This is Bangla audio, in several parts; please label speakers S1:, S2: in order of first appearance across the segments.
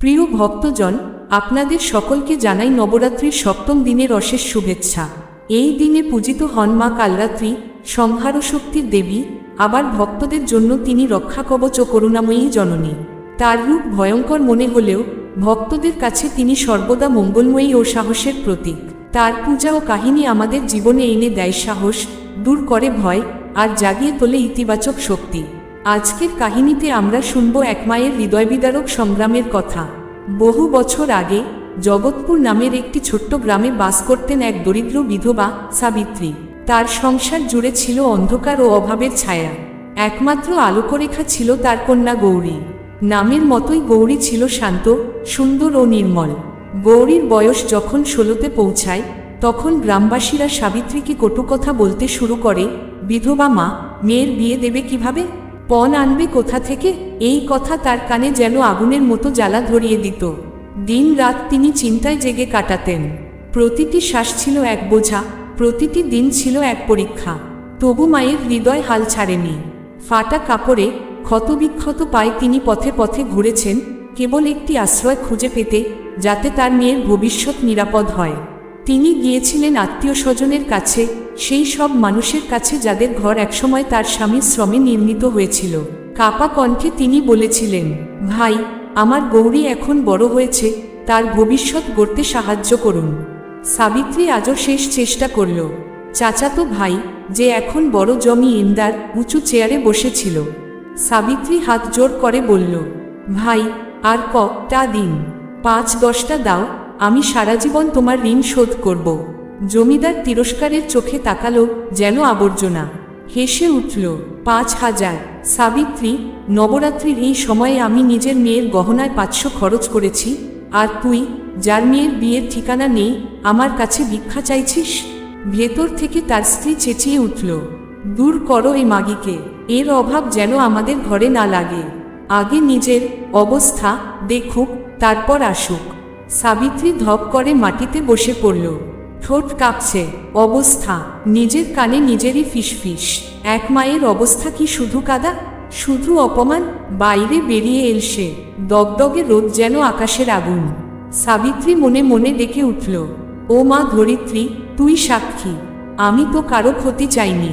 S1: প্রিয় ভক্তজন, আপনাদের সকলকে জানাই নবরাত্রির সপ্তম দিনের অশেষ শুভেচ্ছা। এই দিনে পূজিত হন মা কালরাত্রি সংহার শক্তির দেবী, আবার ভক্তদের জন্য তিনি রক্ষা কবচ ও করুণাময়ী জননী। তার রূপ ভয়ঙ্কর মনে হলেও, ভক্তদের কাছে তিনি সর্বদা মঙ্গলময়ী ও সাহসের প্রতীক। তার পূজা ও কাহিনী আমাদের জীবনে এনে দেয় সাহস, দূর করে ভয়, আর জাগিয়ে তোলে ইতিবাচক শক্তি। আজকের কাহিনীতে আমরা শুনব এক মায়ের হৃদয়বিদারক সংগ্রামের কথা। বহু বছর আগে, জগৎপুর নামের একটি ছোট্ট গ্রামে বাস করতেন এক দরিদ্র বিধবা সাবিত্রী। তার সংসার জুড়ে ছিল অন্ধকার ও অভাবের ছায়া। একমাত্র আলোকরেখা ছিল তার কন্যা গৌরী। নামের মতোই গৌরী ছিল শান্ত, সুন্দর ও নির্মল। গৌরীর বয়স যখন ষোলোতে পৌঁছায়, তখন গ্রামবাসীরা সাবিত্রীকে কটু কথা বলতে শুরু করে, বিধবা মা, মেয়ের বিয়ে দেবে কীভাবে? পণ আনবে কোথা থেকে? এই কথা তার কানে যেন আগুনের মতো জ্বালা ধরিয়ে দিত। দিন রাত তিনি চিন্তায় জেগে কাটাতেন। প্রতিটি শ্বাস ছিল এক বোঝা, প্রতিটি দিন ছিল এক পরীক্ষা। তবু মায়ের হৃদয় হাল ছাড়েনি। ফাটা কাপড়ে ক্ষতবিক্ষত পায়ে তিনি পথে পথে ঘুরেছেন, কেবল একটি আশ্রয় খুঁজে পেতে, যাতে তার মেয়ের ভবিষ্যৎ নিরাপদ হয়। তিনি গিয়েছিলেন আত্মীয় স্বজনের কাছে, সেই সব মানুষের কাছে যাদের ঘর একসময় তার স্বামীর শ্রমে নির্মিত হয়েছিল। কাপা কণ্ঠে তিনি বলেছিলেন, ভাই, আমার গৌরী এখন বড় হয়েছে, তার ভবিষ্যৎ গড়তে সাহায্য করুন। সাবিত্রী আজও শেষ চেষ্টা করল। চাচাতো ভাই, যে এখন বড় জমি ইন্দার, উঁচু চেয়ারে বসেছিল। সাবিত্রী হাত জোর করে বলল, ভাই, আর কটা দিন? পাঁচ দশটা দাও আমি সারা জীবন তোমার ঋণ শোধ করব। জমিদার তিরস্কারের চোখে তাকালো যেন আবর্জনা। হেসে উঠল, পাঁচ হাজার। সাবিত্রী, নবরাত্রির এই সময়ে আমি নিজের মেয়ের গহনায় পাঁচশো খরচ করেছি। আর তুই, যার মেয়ের বিয়ের ঠিকানা নেই, আমার কাছে ভিক্ষা চাইছিস? ভেতর থেকে তার স্ত্রী চেঁচিয়ে উঠল, দূর করো এই মাগিকে। এর অভাব যেন আমাদের ঘরে না লাগে। আগে নিজের অবস্থা দেখুক, তারপর আসুক। সাবিত্রী ধপ করে মাটিতে বসে পড়ল। ঠোঁট কাঁপছে। অবস্থা। নিজের কানে নিজেরই ফিসফিস। এক মায়ের অবস্থা কি শুধু কাদা? শুধু অপমান? বাইরে বেরিয়ে এল সে। দগদগে রোদ যেন আকাশের আগুন। সাবিত্রী মনে মনে ডেকে উঠল, ও মা ধরিত্রী, তুই সাক্ষী। আমি তো কারও ক্ষতি চাইনি।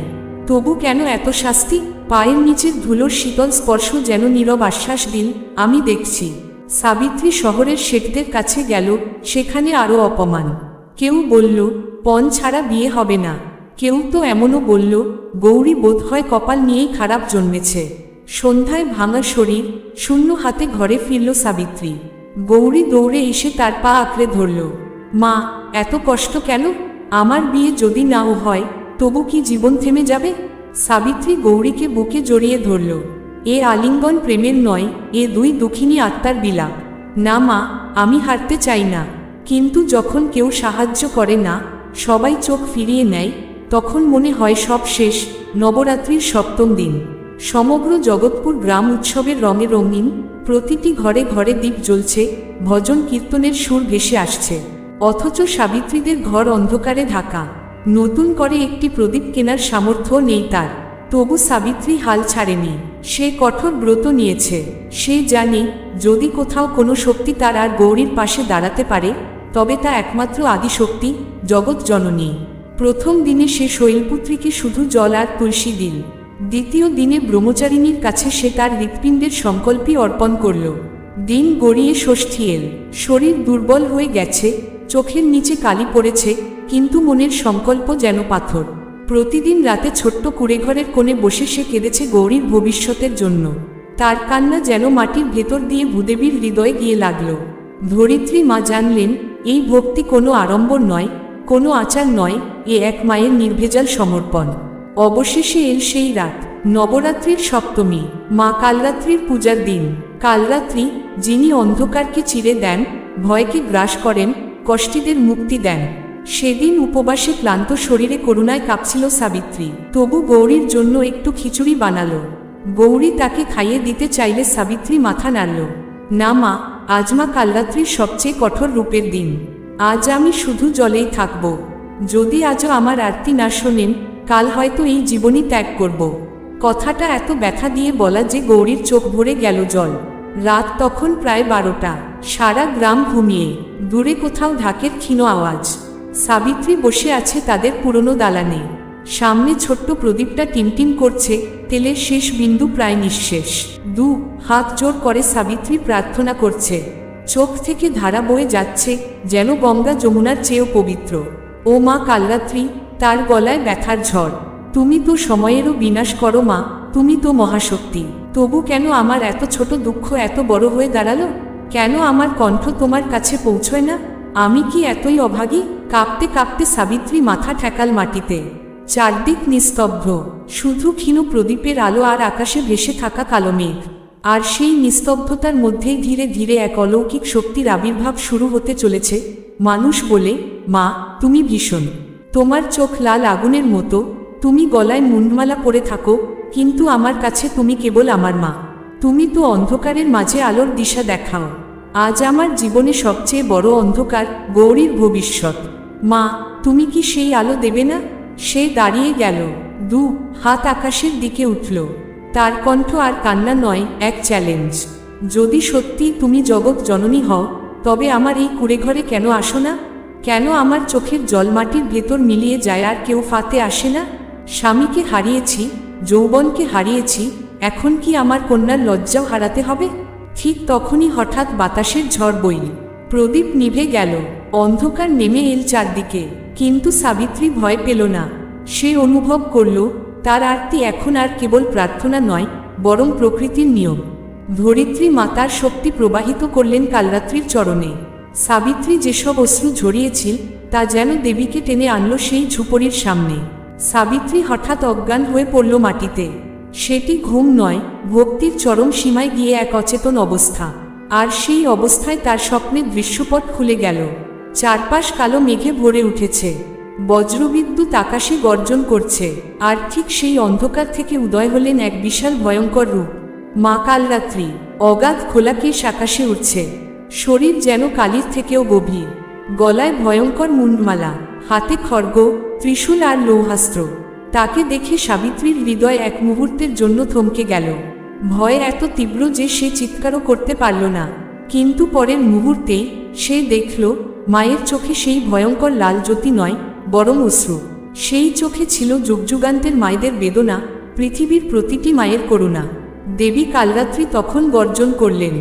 S1: তবু কেন এত শাস্তি? পায়ের নিচের ধুলোর শীতল স্পর্শ যেন নীরব আশ্বাস দিল, আমি দেখছি। সাবিত্রী শহরের শেঠদের কাছে গেল, সেখানে আরও অপমান। কেউ বলল, পণ ছাড়া বিয়ে হবে না। কেউ তো এমনও বলল, গৌরী বোধ হয় কপাল নিয়েই খারাপ জন্মেছে। সন্ধ্যায় ভাঙা শরীর, শূন্য হাতে ঘরে ফিরল সাবিত্রী। গৌরী দৌড়ে এসে তার পা আঁকড়ে ধরল, মা, এত কষ্ট কেন? আমার বিয়ে যদি নাও হয়, তবু কি জীবন থেমে যাবে? সাবিত্রী গৌরীকে বুকে জড়িয়ে ধরল এ আলিঙ্গন প্রেমের নয়, এ দুই দুঃখিনী আত্মার বিলাপ। না মা, আমি হারতে চাই না। কিন্তু যখন কেউ সাহায্য করে না, সবাই চোখ ফিরিয়ে নেয়, তখন মনে হয় সব শেষ, নবরাত্রির সপ্তম দিন। সমগ্র জগৎপুর গ্রাম উৎসবের রঙে রঙিন, প্রতিটি ঘরে ঘরে দ্বীপ জ্বলছে, ভজন কীর্তনের সুর ভেসে আসছে। অথচ সাবিত্রীদের ঘর অন্ধকারে ঢাকা। নতুন করে একটি প্রদীপ কেনার সামর্থ্য নেই তার। তবু সাবিত্রী হাল ছাড়েনি। সে কঠোর ব্রত নিয়েছে। সে জানে, যদি কোথাও কোনো শক্তি তার আর গৌরীর পাশে দাঁড়াতে পারে, তবে তা একমাত্র আদিশক্তি, জগৎ জননী। প্রথম দিনে সে শৈলপুত্রীকে শুধু জল আর তুলসী দিল। দ্বিতীয় দিনে ব্রহ্মচারিণীর কাছে সে তার হৃৎপিণ্ডের সংকল্পই অর্পণ করল। দিন গড়িয়ে ষষ্ঠী এল। শরীর দুর্বল হয়ে গেছে, চোখের নিচে কালি পড়েছে, কিন্তু মনের সংকল্প যেন পাথর। প্রতিদিন রাতে ছোট্ট কুড়েঘরের কোণে বসে সে কেঁদেছে গৌরীর ভবিষ্যতের জন্য। তার কান্না যেন মাটির ভেতর দিয়ে ভূদেবীর হৃদয়ে গিয়ে লাগল। ধরিত্রী মা জানলেন, এই ভক্তি কোনো আড়ম্বর নয়, কোনো আচার নয়, এ এক মায়ের নির্ভেজাল সমর্পণ। অবশেষে এল সেই রাত, নবরাত্রির সপ্তমী, মা কালরাত্রির পূজার দিন। কালরাত্রি, যিনি অন্ধকারকে চিরে দেন, ভয়কে গ্রাস করেন, কষ্টিদের মুক্তি দেন। সেদিন উপবাসে ক্লান্ত শরীরে করুণায় কাঁপছিল সাবিত্রী। তবু গৌরীর জন্য একটু খিচুড়ি বানালো। গৌরী তাকে খাইয়ে দিতে চাইলে সাবিত্রী মাথা নাড়ল। না মা, আজ মা কালরাত্রির সবচেয়ে কঠোর রূপের দিন। আজ আমি শুধু জলেই থাকব। যদি আজও আমার আরতি না শোনেন, কাল হয়তো এই জীবনই ত্যাগ করব। কথাটা এত ব্যথা দিয়ে বলা যে গৌরীর চোখ ভরে গেল জল। রাত তখন প্রায় বারোটা। সারা গ্রাম ঘুমিয়ে। দূরে কোথাও ঢাকের ক্ষীণ আওয়াজ। সাবিত্রী বসে আছে তাদের পুরনো দালানে। সামনে ছোট্ট প্রদীপটা টিমটিম করছে তেলের শেষ বিন্দু প্রায় নিঃশেষ। দু, হাত জোর করে সাবিত্রী প্রার্থনা করছে। চোখ থেকে ধারা বয়ে যাচ্ছে যেন গঙ্গা যমুনার চেয়েও পবিত্র। ও মা কালরাত্রি, তার গলায় ব্যথার ঝড়। তুমি তো সময়েরও বিনাশ করো মা, তুমি তো মহাশক্তি। তবু কেন আমার এত ছোট দুঃখ এত বড় হয়ে দাঁড়াল? কেন আমার কণ্ঠ তোমার কাছে পৌঁছয় না? আমি কি এতই অভাগী? কাঁপতে কাঁপতে সাবিত্রী মাথা ঠেকাল মাটিতে। চারদিক নিস্তব্ধ। শুধু ক্ষীণ প্রদীপের আলো আর আকাশে ভেসে থাকা কালো মেঘ। আর সেই নিস্তব্ধতার মধ্যেই ধীরে ধীরে এক অলৌকিক শক্তির আবির্ভাব শুরু হতে চলেছে। মানুষ বলে, মা, তুমি ভীষণ। তোমার চোখ লাল আগুনের মতো। তুমি গলায় মুন্ডমালা পরে থাকো। কিন্তু আমার কাছে তুমি কেবল আমার মা। তুমি তো অন্ধকারের মাঝে আলোর দিশা দেখাও। আজ আমার জীবনে সবচেয়ে বড় অন্ধকার গৌরীর ভবিষ্যৎ। মা, তুমি কি সেই আলো দেবে না? সে দাঁড়িয়ে গেল, দু, হাত আকাশের দিকে উঠল। তার কণ্ঠ আর কান্না নয়, এক চ্যালেঞ্জ যদি সত্যি তুমি জগৎ জননী হও, তবে আমার এই কুড়েঘরে কেন আসো না? কেন আমার চোখের জল মাটির ভেতর মিলিয়ে যায় আর কেউ ফাতে আসে না? স্বামীকে হারিয়েছি, যৌবনকে হারিয়েছি, এখন কি আমার কন্যার লজ্জাও হারাতে হবে? ঠিক তখনই হঠাৎ বাতাসের ঝড় বইল। প্রদীপ নিভে গেল। অন্ধকার নেমে এল চারদিকে, কিন্তু সাবিত্রী ভয় পেল না। সে অনুভব করল, তার আরতি এখন আর কেবল প্রার্থনা নয়, বরং প্রকৃতির নিয়ম। ধরিত্রী মাতার শক্তি প্রবাহিত করলেন কালরাত্রির চরণে। সাবিত্রী যেসব অশ্রু ঝরিয়েছিল, তা যেন দেবীকে টেনে আনল সেই ঝুপড়ির সামনে। সাবিত্রী হঠাৎ অজ্ঞান হয়ে পড়ল মাটিতে। সেটি ঘুম নয়, ভক্তির চরম সীমায় গিয়ে এক অচেতন অবস্থা। আর সেই অবস্থায় তার স্বপ্নের দৃশ্যপট খুলে গেল। চারপাশ কালো মেঘে ভরে উঠেছে। বজ্রবিদ্যুৎ আকাশে গর্জন করছে। আর ঠিক সেই অন্ধকার থেকে উদয় হলেন এক বিশাল ভয়ঙ্কর রূপ। মা কালরাত্রি, অগাধ খোলা কেশ আকাশে উঠছে শরীর যেন কালির থেকেও গভীর। গলায় ভয়ঙ্কর মুন্ডমালা, হাতে খড়গ, ত্রিশূল আর লৌহাস্ত্র। তাকে দেখে সাবিত্রীর হৃদয় এক মুহূর্তের জন্য থমকে গেল। ভয় এত তীব্র যে সে চিৎকারও করতে পারল না। কিন্তু পরের মুহূর্তেই সে দেখল মায়ের চোখে সেই ভয়ঙ্কর লাল জ্যোতি নয়, বরং অশ্রু। সেই চোখে ছিল যুগযুগান্তের মায়েদের বেদনা, পৃথিবীর প্রতিটি মায়ের করুণা। দেবী কালরাত্রি তখন গর্জন করলেন,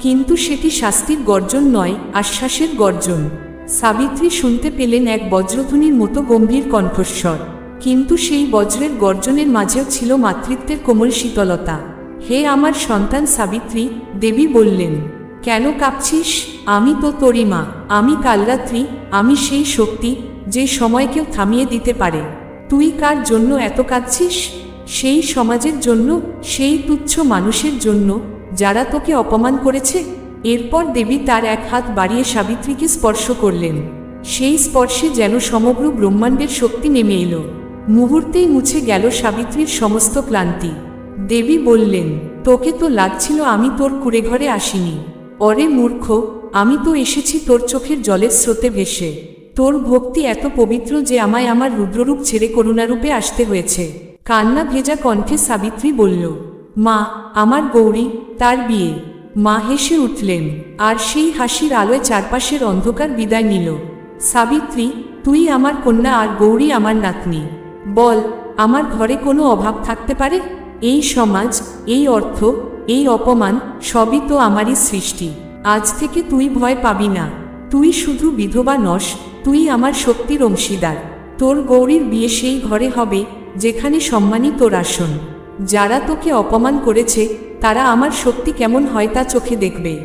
S1: কিন্তু সেটি শাস্তির গর্জন নয়, আশ্বাসের গর্জন। সাবিত্রী শুনতে পেলেন এক বজ্রধ্বনির মতো গম্ভীর কণ্ঠস্বর। কিন্তু সেই বজ্রের গর্জনের মাঝেও ছিল মাতৃত্বের কোমল শীতলতা। হে আমার সন্তান সাবিত্রী, দেবী বললেন কেন কাঁপছিস? আমি তো তোরই মা। আমি কালরাত্রি আমি সেই শক্তি যে সময়কেও থামিয়ে দিতে পারে। তুই কার জন্য এত কাঁদছিস? সেই সমাজের জন্য, সেই তুচ্ছ মানুষের জন্য যারা তোকে অপমান করেছে। এরপর দেবী তার এক হাত বাড়িয়ে সাবিত্রীকে স্পর্শ করলেন। সেই স্পর্শে যেন সমগ্র ব্রহ্মাণ্ডের শক্তি নেমে এলো। মুহূর্তেই মুছে গেল সাবিত্রীর সমস্ত ক্লান্তি। দেবী বললেন, তোকে তো লাগছিল আমি তোর কুড়েঘরে আসিনি। অরে মূর্খ, আমি তো এসেছি তোর চোখের জলের স্রোতে ভেসে। তোর ভক্তি এত পবিত্র যে আমায় আমার রুদ্ররূপ ছেড়ে করুণারূপে আসতে হয়েছে। কান্না ভেজা কণ্ঠে সাবিত্রী বলল, মা, আমার গৌরী, তার বিয়ে। মা হেসে উঠলেন, আর সেই হাসির আলোয় চারপাশের অন্ধকার বিদায় নিল। সাবিত্রী, তুই আমার কন্যা আর গৌরী আমার নাতনি। বল, আমার ঘরে কোনো অভাব থাকতে পারে? এই সমাজ, এই অর্থ এই অপমান সবই তো আমারই সৃষ্টি। আজ থেকে তুই ভয় পাবি না। তুই শুধু বিধবা নস, তুই আমার শক্তির অংশীদার। তোর গৌরীর বিয়ে সেই ঘরে হবে, যেখানে সম্মানী তোর আসন। যারা তোকে অপমান করেছে, তারা আমার শক্তি কেমন হয় তা চোখে দেখবে।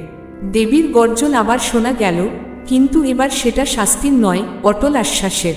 S1: দেবীর গর্জন আবার শোনা গেল, কিন্তু এবার সেটা শাস্তির নয়, অটল আশ্বাসের।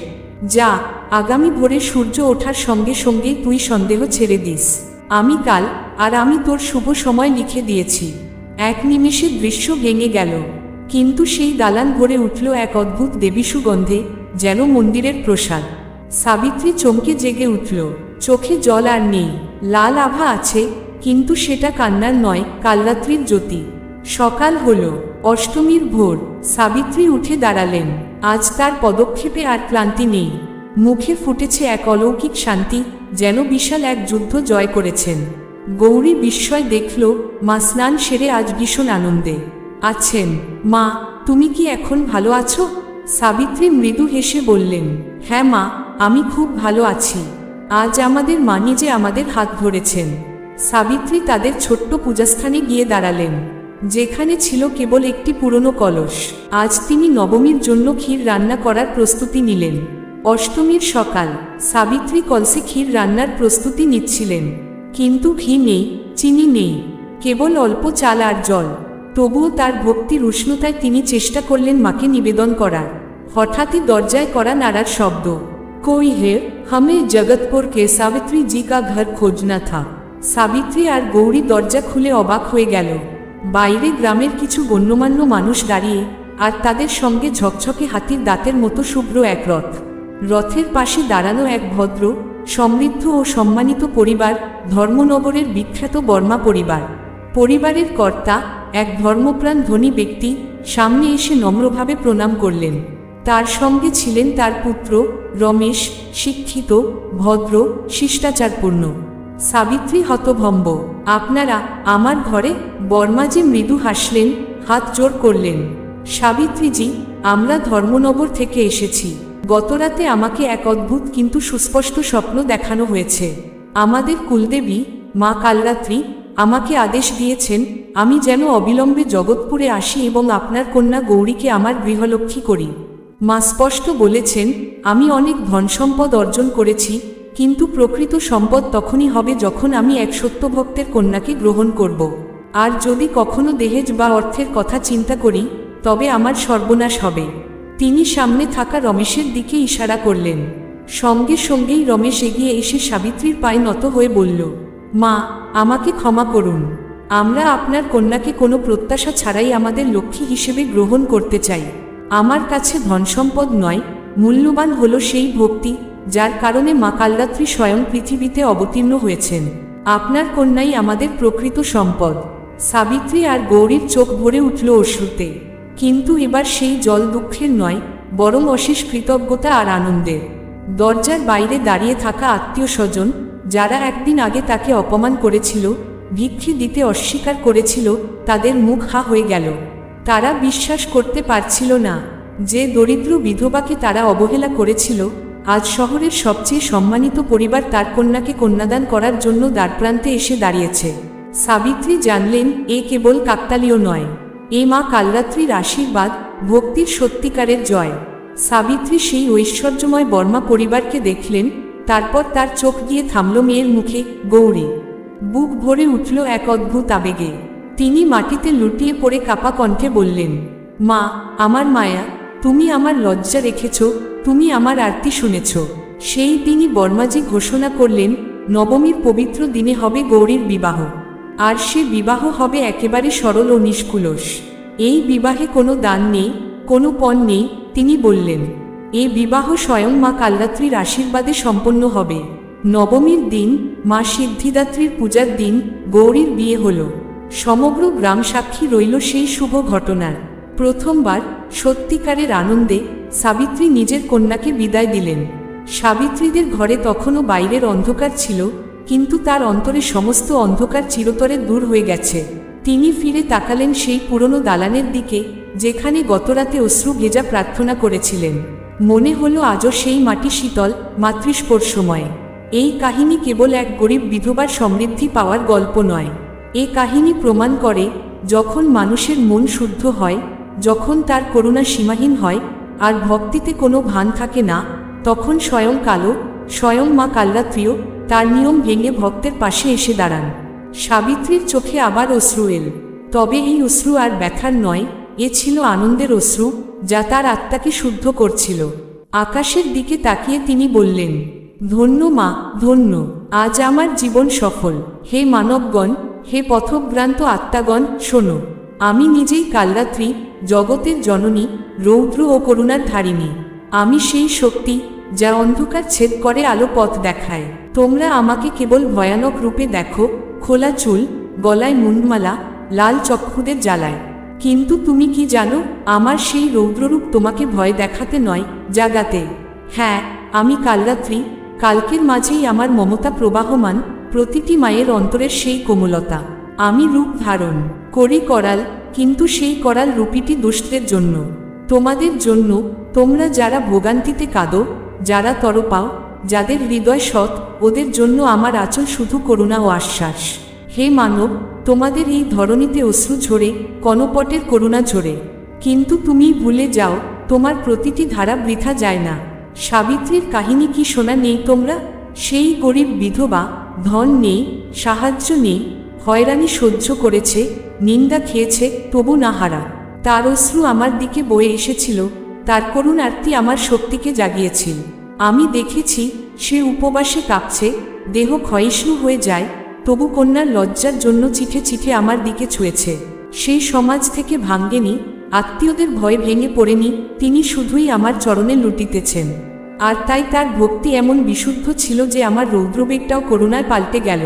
S1: যা, আগামী ভোরে সূর্য ওঠার সঙ্গে সঙ্গেই তুই সন্দেহ ছেড়ে দিস। আমি কাল আর আমি তোর শুভ সময় লিখে দিয়েছি। এক নিমেষে দৃশ্য ভেঙে গেল। কিন্তু সেই দালান ভরে উঠল এক অদ্ভুত দেবী সুগন্ধে, যেন মন্দিরের প্রসাদ। সাবিত্রী চমকে জেগে উঠল। চোখে জল আর নেই। লাল আভা আছে, কিন্তু সেটা কান্নার নয়, কালরাত্রির জ্যোতি। সকাল হল, অষ্টমীর ভোর। সাবিত্রী উঠে দাঁড়ালেন। আজ তার পদক্ষেপে আর ক্লান্তি নেই। মুখে ফুটেছে এক অলৌকিক শান্তি যেন বিশাল এক যুদ্ধ জয় করেছেন। গৌরী বিস্ময় দেখল, মা স্নান সেরে আজ ভীষণ আনন্দে। আছেন, মা, তুমি কি এখন ভালো আছো? সাবিত্রী মৃদু হেসে বললেন হ্যাঁ মা, আমি খুব ভালো আছি। আজ আমাদের মা নিজে আমাদের হাত ধরেছেন। সাবিত্রী তাদের ছোট্ট পূজাস্থানে গিয়ে দাঁড়ালেন। যেখানে ছিল কেবল একটি পুরনো কলস। আজ তিনি নবমীর জন্য ক্ষীর রান্না করার প্রস্তুতি নিলেন। অষ্টমীর সকাল, সাবিত্রী কলসে ক্ষীর রান্নার প্রস্তুতি নিচ্ছিলেন। কিন্তু ঘি নেই, চিনি নেই, কেবল অল্প চাল আর জল। তবুও তার ভক্তির উষ্ণতায় তিনি চেষ্টা করলেন মাকে নিবেদন করার। হঠাৎই দরজায় করা নাড়ার শব্দ। কই হে, হামে জগৎপুর কে সাবিত্রী জি কা ঘর খোঁজনা থা। সাবিত্রী আর গৌরী দরজা খুলে অবাক হয়ে গেল। বাইরে গ্রামের কিছু গণ্যমান্য মানুষ দাঁড়িয়ে আর তাদের সঙ্গে ঝকঝকে হাতির দাঁতের মতো শুভ্র এক রথ। রথের পাশে দাঁড়ানো এক ভদ্র, সমৃদ্ধ ও সম্মানিত পরিবার, ধর্মনগরের বিখ্যাত বর্মা পরিবার। পরিবারের কর্তা, এক ধর্মপ্রাণ ধনী ব্যক্তি, সামনে এসে নম্রভাবে প্রণাম করলেন। তার সঙ্গে ছিলেন তার পুত্র, রমেশ, শিক্ষিত, ভদ্র, শিষ্টাচারপূর্ণ। সাবিত্রী হতভম্ব, আপনারা আমার ঘরে বর্মাজি মৃদু হাসলেন, হাত জোর করলেন। সাবিত্রীজি, আমরা ধর্মনগর থেকে এসেছি। গতরাতে আমাকে এক অদ্ভুত কিন্তু সুস্পষ্ট স্বপ্ন দেখানো হয়েছে। আমাদের কুলদেবী, মা কালরাত্রি, আমাকে আদেশ দিয়েছেন, আমি যেন অবিলম্বে জগৎপুরে আসি এবং আপনার কন্যা গৌরীকে আমার গৃহলক্ষ্মী করি। মা স্পষ্ট বলেছেন, আমি অনেক ধনসম্পদ অর্জন করেছি, কিন্তু প্রকৃত সম্পদ তখনই হবে যখন আমি এক সত্যভক্তের কন্যাকে গ্রহণ করব। আর যদি কখনো দেহেজ বা অর্থের কথা চিন্তা করি, তবে আমার সর্বনাশ হবে। তিনি সামনে থাকা রমেশের দিকে ইশারা করলেন। সঙ্গে সঙ্গেই রমেশ এগিয়ে এসে সাবিত্রীর পায়ে নত হয়ে বলল, মা, আমাকে ক্ষমা করুন। আমরা আপনার কন্যাকে কোনো প্রত্যাশা ছাড়াই আমাদের লক্ষ্মী হিসেবে গ্রহণ করতে চাই। আমার কাছে ধনসম্পদ নয়, মূল্যবান হল সেই ভক্তি, যার কারণে মা কালরাত্রি স্বয়ং পৃথিবীতে অবতীর্ণ হয়েছেন। আপনার কন্যাই আমাদের প্রকৃত সম্পদ। সাবিত্রী আর গৌরীর চোখ ভরে উঠল অশ্রুতে। কিন্তু এবার সেই জল দুঃখের নয়, বরং অশেষ কৃতজ্ঞতা আর আনন্দের। দরজার বাইরে দাঁড়িয়ে থাকা আত্মীয় স্বজন, যারা একদিন আগে তাকে অপমান করেছিল, ভিক্ষি দিতে অস্বীকার করেছিল, তাদের মুখ হা হয়ে গেল। তারা বিশ্বাস করতে পারছিল না যে দরিদ্র বিধবাকে তারা অবহেলা করেছিল, আজ শহরের সবচেয়ে সম্মানিত পরিবার তার কন্যাকে কন্যাদান করার জন্য দ্বারপ্রান্তে এসে দাঁড়িয়েছে। সাবিত্রী জানলেন, এ কেবল কাকতালীয় নয়। এ মা কালরাত্রির আশীর্বাদ, ভক্তির সত্যিকারের জয়। সাবিত্রী সেই ঐশ্বর্যময় বর্মা পরিবারকে দেখলেন, তারপর তার চোখ গিয়ে থামল মেয়ের মুখে, গৌরী, বুক ভরে উঠল এক অদ্ভুত আবেগে। তিনি মাটিতে লুটিয়ে পড়ে কাপা কণ্ঠে বললেন, মা, আমার মায়া, তুমি আমার লজ্জা রেখেছ, তুমি আমার আরতি শুনেছ। সেই দিনই বর্মাজি ঘোষণা করলেন, নবমীর পবিত্র দিনে হবে গৌরীর বিবাহ। আর সে বিবাহ হবে একেবারে সরল ও নিষ্কুলস। এই বিবাহে কোনো দান নেই, কোনো পণ নেই, তিনি বললেন, এ বিবাহ স্বয়ং মা কালরাত্রির আশীর্বাদে সম্পন্ন হবে। নবমীর দিন, মা সিদ্ধিদাত্রীর পূজার দিন, গৌরীর বিয়ে হল। সমগ্র গ্রাম সাক্ষী রইল সেই শুভ ঘটনার। প্রথমবার সত্যিকারের আনন্দে সাবিত্রী নিজের কন্যাকে বিদায় দিলেন। সাবিত্রীদের ঘরে তখনও বাইরের অন্ধকার ছিল কিন্তু তার অন্তরে সমস্ত অন্ধকার চিরতরে দূর হয়ে গেছে। তিনি ফিরে তাকালেন সেই পুরনো দালানের দিকে, যেখানে গতরাতে অশ্রু ভেজা প্রার্থনা করেছিলেন। মনে হলো আজও সেই মাটি শীতল, মাতৃস্পর্শময়। এই কাহিনী কেবল এক গরিব বিধবার সমৃদ্ধি পাওয়ার গল্প নয়। এ কাহিনী প্রমাণ করে, যখন মানুষের মন শুদ্ধ হয়, যখন তার করুণা সীমাহীন হয়, আর ভক্তিতে কোনো ভান থাকে না, তখন স্বয়ং কালো, স্বয়ং মা কালরাত্রিও তার নিয়ম ভেঙে ভক্তের পাশে এসে দাঁড়ান। সাবিত্রীর চোখে আবার অশ্রু এল। তবে এই অশ্রু আর ব্যথার নয়, এ ছিল আনন্দের অশ্রু, যা তার আত্মাকে শুদ্ধ করছিল। আকাশের দিকে তাকিয়ে তিনি বললেন, ধন্য মা, ধন্য, আজ আমার জীবন সফল। হে মানবগণ, হে পথভ্রান্ত আত্মাগণ, শোনো, আমি নিজেই কালরাত্রি, জগতের জননী, রৌদ্র ও করুণার ধারিণী। আমি সেই শক্তি যা অন্ধকার ছেদ করে আলো পথ দেখায়। তোমরা আমাকে কেবল ভয়ানক রূপে দেখো, খোলা চুল, গলায় মুন্ডমালা, লাল চক্ষুদের জ্বালায়। কিন্তু তুমি কি জানো, আমার সেই রৌদ্ররূপ তোমাকে ভয় দেখাতে নয়, জাগাতে। হ্যাঁ আমি কালরাত্রি কালকের মাঝেই আমার মমতা প্রবাহমান, প্রতিটি মায়ের অন্তরের সেই কোমলতা। আমি রূপ ধারণ করি করাল, কিন্তু সেই করাল রুপিটি দুষ্টদের জন্য। তোমাদের জন্য তোমরা যারা ভোগান্তিতে কাঁদো যারা তরপাও যাদের হৃদয় সৎ, ওদের জন্য আমার আচল শুধু করুণা ও আশ্বাস। হে মানব, তোমাদের এই ধরনীতে অশ্রু ঝরে কনপটের করুণা ঝরে। কিন্তু তুমি ভুলে যাও, তোমার প্রতিটি ধারা বৃথা যায় না। সাবিত্রীর কাহিনী কি শোনা নেই তোমরা? সেই গরিব বিধবা, ধন নেই, সাহায্য নেই, হয়রানি সহ্য করেছে, নিন্দা খেয়েছে, তবু না হারা তার অশ্রু আমার দিকে বয়ে এসেছিল তার করুণ আরতি আমার শক্তিকে জাগিয়েছিল। আমি দেখেছি, সে উপবাসে কাঁপছে, দেহ ক্ষয়িষ্ণু হয়ে যায়, তবু কন্যার লজ্জার জন্য চিঠে চিঠে আমার দিকে ছুঁয়েছে। সেই সমাজ থেকে ভাঙ্গেনি, আত্মীয়দের ভয় ভেঙে পড়েনি, তিনি শুধুই আমার চরণে লুটিতেছেন। আর তাই তার ভক্তি এমন বিশুদ্ধ ছিল যে আমার রৌদ্রবেগটাও করুণায় পাল্টে গেল।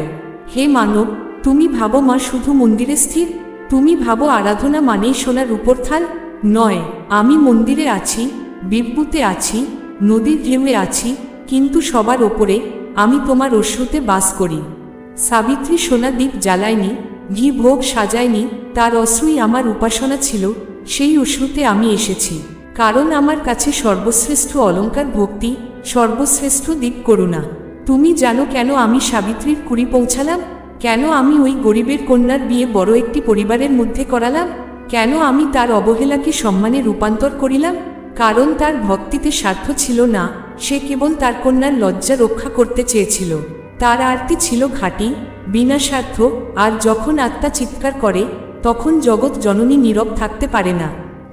S1: হে মানব, তুমি ভাবো মা শুধু মন্দিরে স্থির? তুমি ভাবো আরাধনা মানেই সোনার উপর থাল নয়, আমি মন্দিরে আছি বিভূতে আছি, নদীর ঢেউয়ে আছি, কিন্তু সবার ওপরে আমি তোমার অশ্রুতে বাস করি। সাবিত্রী সোনা দ্বীপ জ্বালায়নি, ঘি ভোগ সাজায়নি, তার অশ্রুই আমার উপাসনা ছিল, সেই অশ্রুতে আমি এসেছি। কারণ আমার কাছে সর্বশ্রেষ্ঠ অলঙ্কার ভক্তি, সর্বশ্রেষ্ঠ দিক করুণা। তুমি জানো কেন আমি সাবিত্রীর কুড়ি পৌঁছালাম? কেন আমি ওই গরিবের কন্যার বিয়ে বড় একটি পরিবারের মধ্যে করালাম? কেন আমি তার অবহেলাকে সম্মানে রূপান্তর করিলাম? কারণ তার ভক্তিতে স্বার্থ ছিল না। সে কেবল তার কন্যার লজ্জা রক্ষা করতে চেয়েছিল। তার আরতি ছিল ঘাটি বিনা স্বার্থ আর যখন আত্মা চিৎকার করে, তখন জগৎ জননী নীরব থাকতে পারে না।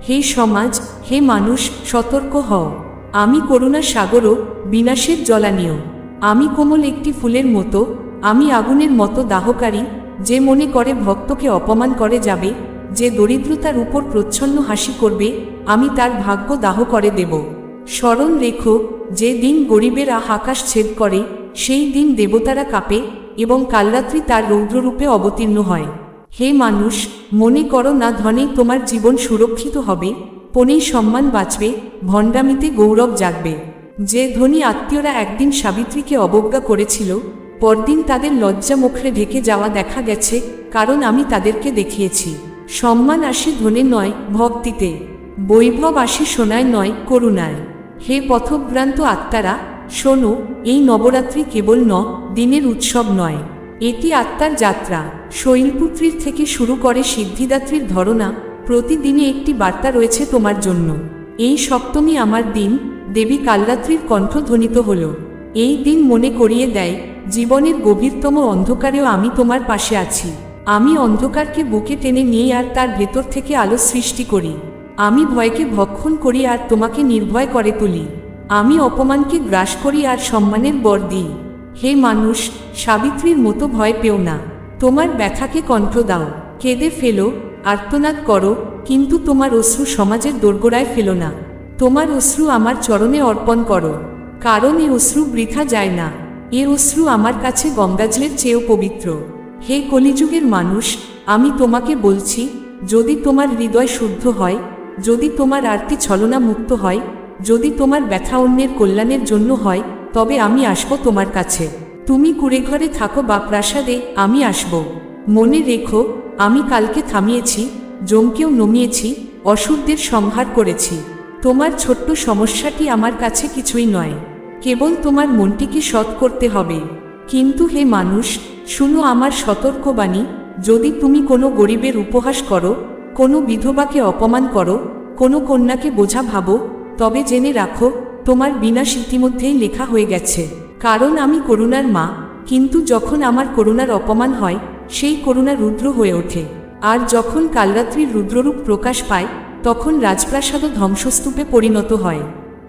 S1: হে সমাজ, হে মানুষ, সতর্ক হও। আমি করুণা সাগরও, বিনাশের জলানীয় আমি কোমল একটি ফুলের মতো, আমি আগুনের মতো দাহকারী, যে মনে করে ভক্তকে অপমান করে যাবে যে দরিদ্রতার উপর প্রচ্ছন্ন হাসি করবে, আমি তার ভাগ্য দাহ করে দেব। স্মরণ রেখো, যে দিন গরিবেরা আকাশ ছেদ করে, সেই দিন দেবতারা কাঁপে এবং কালরাত্রি তার রৌদ্ররূপে অবতীর্ণ হয়। হে মানুষ, মনে করো না ধনেই তোমার জীবন সুরক্ষিত হবে, পনেই সম্মান বাঁচবে, ভণ্ডামিতে গৌরব জাগবে। যে ধনী আত্মীয়রা একদিন সাবিত্রীকে অবজ্ঞা করেছিল, পরদিন তাদের লজ্জা মুখরে ঢেকে যাওয়া দেখা গেছে, কারণ আমি তাদেরকে দেখিয়েছি। সম্মান আসে ধনে নয়, ভক্তিতে। বৈভব আসে সোনায় নয়, করুণায়। হে পথভ্রান্ত আত্মারা, শোনো, এই নবরাত্রি কেবল ন, দিনের উৎসব নয়। এটি আত্মার যাত্রা। শৈলপুত্রীর থেকে শুরু করে সিদ্ধিদাত্রীর ধরনা প্রতিদিনে একটি বার্তা রয়েছে তোমার জন্য। এই সপ্তমী আমার দিন, দেবী কালরাত্রির কণ্ঠ ধ্বনিত হল। এই দিন মনে করিয়ে দেয়, জীবনের গভীরতম অন্ধকারেও আমি তোমার পাশে আছি। আমি অন্ধকারকে বুকে টেনে নিয়ে আর তার ভেতর থেকে আলো সৃষ্টি করি। আমি ভয়কে ভক্ষণ করি আর তোমাকে নির্ভয় করে তুলি। আমি অপমানকে গ্রাস করি আর সম্মানের বর দিই। হে মানুষ, সাবিত্রীর মতো ভয় পেও না। তোমার ব্যথাকে কণ্ঠ দাও। কেঁদে ফেলো, আর্তনাদ করো, কিন্তু তোমার অশ্রু সমাজের দোরগোড়ায় ফেলো না। তোমার অশ্রু আমার চরণে অর্পণ করো। কারণ এ অশ্রু বৃথা যায় না। এ অশ্রু আমার কাছে গঙ্গাজলের চেয়েও পবিত্র। হে কলিযুগের মানুষ, আমি তোমাকে বলছি, যদি তোমার হৃদয় শুদ্ধ হয়, যদি তোমার আরতি ছলনা মুক্ত হয়, যদি তোমার ব্যথা অন্যের কল্যাণের জন্য হয়, তবে আমি আসব তোমার কাছে। তুমি কুড়ে ঘরে থাকো বা প্রাসাদে, আমি আসব। মনে রেখো, আমি কালকে থামিয়েছি, জমকেও নমিয়েছি অসুরদের সংহার করেছি। তোমার ছোট্ট সমস্যাটি আমার কাছে কিছুই নয়। কেবল তোমার মনটিকে সৎ করতে হবে। কিন্তু হে মানুষ শুনো আমার সতর্কবাণী, যদি তুমি কোনো গরিবের উপহাস করো, কোনো বিধবাকে অপমান করো, কোনো কন্যাকে বোঝা ভাবো, তবে জেনে রাখো, তোমার বিনাশ ইতিমধ্যেই লেখা হয়ে গেছে। কারণ আমি করুণার মা, কিন্তু যখন আমার করুণার অপমান হয়, সেই করুণা রুদ্র হয়ে ওঠে। আর যখন কালরাত্রির রুদ্ররূপ প্রকাশ পায়, তখন রাজপ্রাসাদও ধ্বংসস্তূপে পরিণত হয়।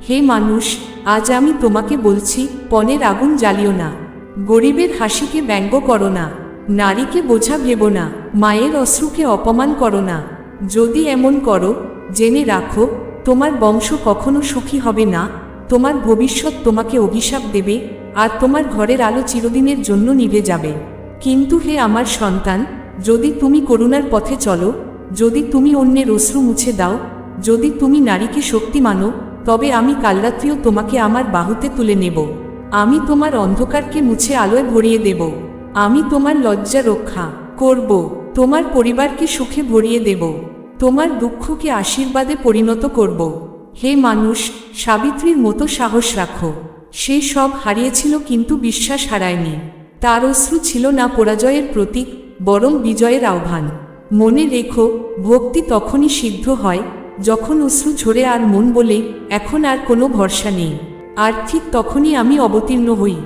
S1: হে মানুষ, আজ আমি তোমাকে বলছি, পনেরো আগুন জ্বালিও না। গরিবের হাসিকে ব্যঙ্গ করো না, নারীকে বোঝা ভেব না, মায়ের অশ্রুকে অপমান করো না। যদি এমন করো, জেনে রাখো, তোমার বংশ কখনো সুখী হবে না, তোমার ভবিষ্যৎ তোমাকে অভিশাপ দেবে, আর তোমার ঘরের আলো চিরদিনের জন্য নিভে যাবে। কিন্তু হে আমার সন্তান, যদি তুমি করুণার পথে চলো, যদি তুমি অন্যের অশ্রু মুছে দাও, যদি তুমি নারীকে শক্তি মানো, তবে আমি কালরাত্রিও তোমাকে আমার বাহুতে তুলে নেব। আমি তোমার অন্ধকারকে মুছে আলোয় ভরিয়ে দেব। আমি তোমার লজ্জা রক্ষা করব। তোমার পরিবারকে সুখে ভরিয়ে দেব। তোমার দুঃখকে আশীর্বাদে পরিণত করব। হে মানুষ, সাবিত্রীর মতো সাহস রাখো। সে সব হারিয়েছিল কিন্তু বিশ্বাস হারায়নি। তার অশ্রু ছিল না পরাজয়ের প্রতীক, বরং বিজয়ের আহ্বান। মনে রেখো, ভক্তি তখনই সিদ্ধ হয়, যখন অশ্রু ঝরে আর মন বলে, এখন আর কোনো ভরসা নেই। আর ঠিক তখনই আমি অবতীর্ণ হই।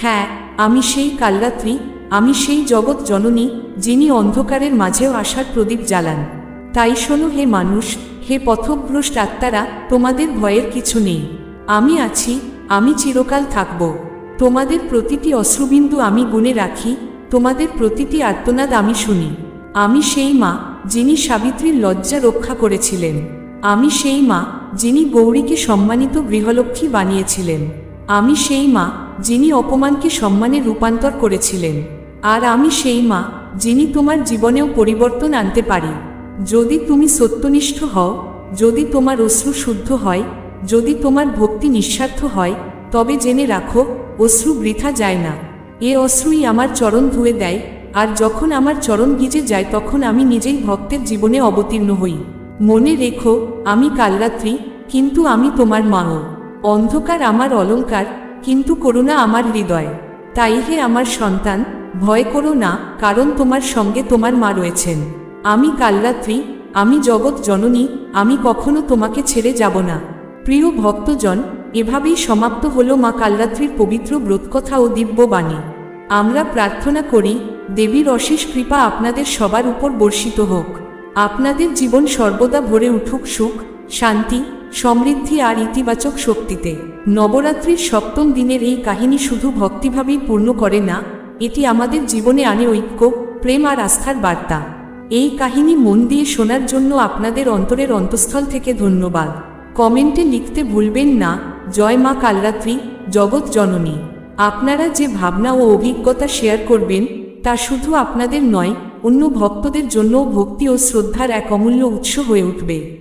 S1: হ্যাঁ আমি সেই কালরাত্রি, আমি সেই জগৎ জননী, যিনি অন্ধকারের মাঝেও আশার প্রদীপ জ্বালান। তাই শোনো হে মানুষ, হে পথভ্রষ্ট আত্মারা, তোমাদের ভয়ের কিছু নেই। আমি আছি, আমি চিরকাল থাকব। তোমাদের প্রতিটি অশ্রুবিন্দু আমি গুণে রাখি, তোমাদের প্রতিটি আর্তনাদ আমি শুনি। আমি সেই মা, যিনি সাবিত্রীর লজ্জা রক্ষা করেছিলেন। আমি সেই মা যিনি গৌরীকে সম্মানিত গৃহলক্ষ্মী বানিয়েছিলেন। আমি সেই মা যিনি অপমানকে সম্মানে রূপান্তর করেছিলেন। আর আমি সেই মা যিনি তোমার জীবনেও পরিবর্তন আনতে পারি। যদি তুমি সত্যনিষ্ঠ হও, যদি তোমার অশ্রু শুদ্ধ হয়, যদি তোমার ভক্তি নিঃস্বার্থ হয়, তবে জেনে রাখো, অশ্রু বৃথা যায় না। এ অশ্রুই আমার চরণ ধুয়ে দেয়, আর যখন আমার চরণ ভিজে যায়, তখন আমি নিজেই ভক্তের জীবনে অবতীর্ণ হই। মনে রেখো, আমি কালরাত্রি কিন্তু আমি তোমার মাও। অন্ধকার আমার অলঙ্কার, কিন্তু করুণা আমার হৃদয়। তাই হে আমার সন্তান, ভয় করো না, কারণ তোমার সঙ্গে তোমার মা রয়েছেন। আমি কালরাত্রি আমি জগৎ জননী, আমি কখনো তোমাকে ছেড়ে যাব না। প্রিয় ভক্তজন, এভাবেই সমাপ্ত হলো মা কালরাত্রির পবিত্র ব্রতকথা ও দিব্যবাণী। আমরা প্রার্থনা করি, দেবীর অশেষ কৃপা আপনাদের সবার উপর বর্ষিত হোক। আপনাদের জীবন সর্বদা ভরে উঠুক সুখ, শান্তি, সমৃদ্ধি আর ইতিবাচক শক্তিতে। নবরাত্রির সপ্তম দিনের এই কাহিনী শুধু ভক্তিভাবেই পূর্ণ করে না, এটি আমাদের জীবনে আনে ঐক্য, প্রেম আর আস্থার বার্তা। এই কাহিনী মন দিয়ে শোনার জন্য আপনাদের অন্তরের অন্তঃস্থল থেকে ধন্যবাদ। কমেন্টে লিখতে ভুলবেন না, জয় মা কালরাত্রি, জগৎ জননী। আপনারা যে ভাবনা ও অভিজ্ঞতা শেয়ার করবেন, তা শুধু আপনাদের নয় অন্য ভক্তদের জন্য ভক্তি ও শ্রদ্ধার এক অমূল্য উৎস হয়ে উঠবে।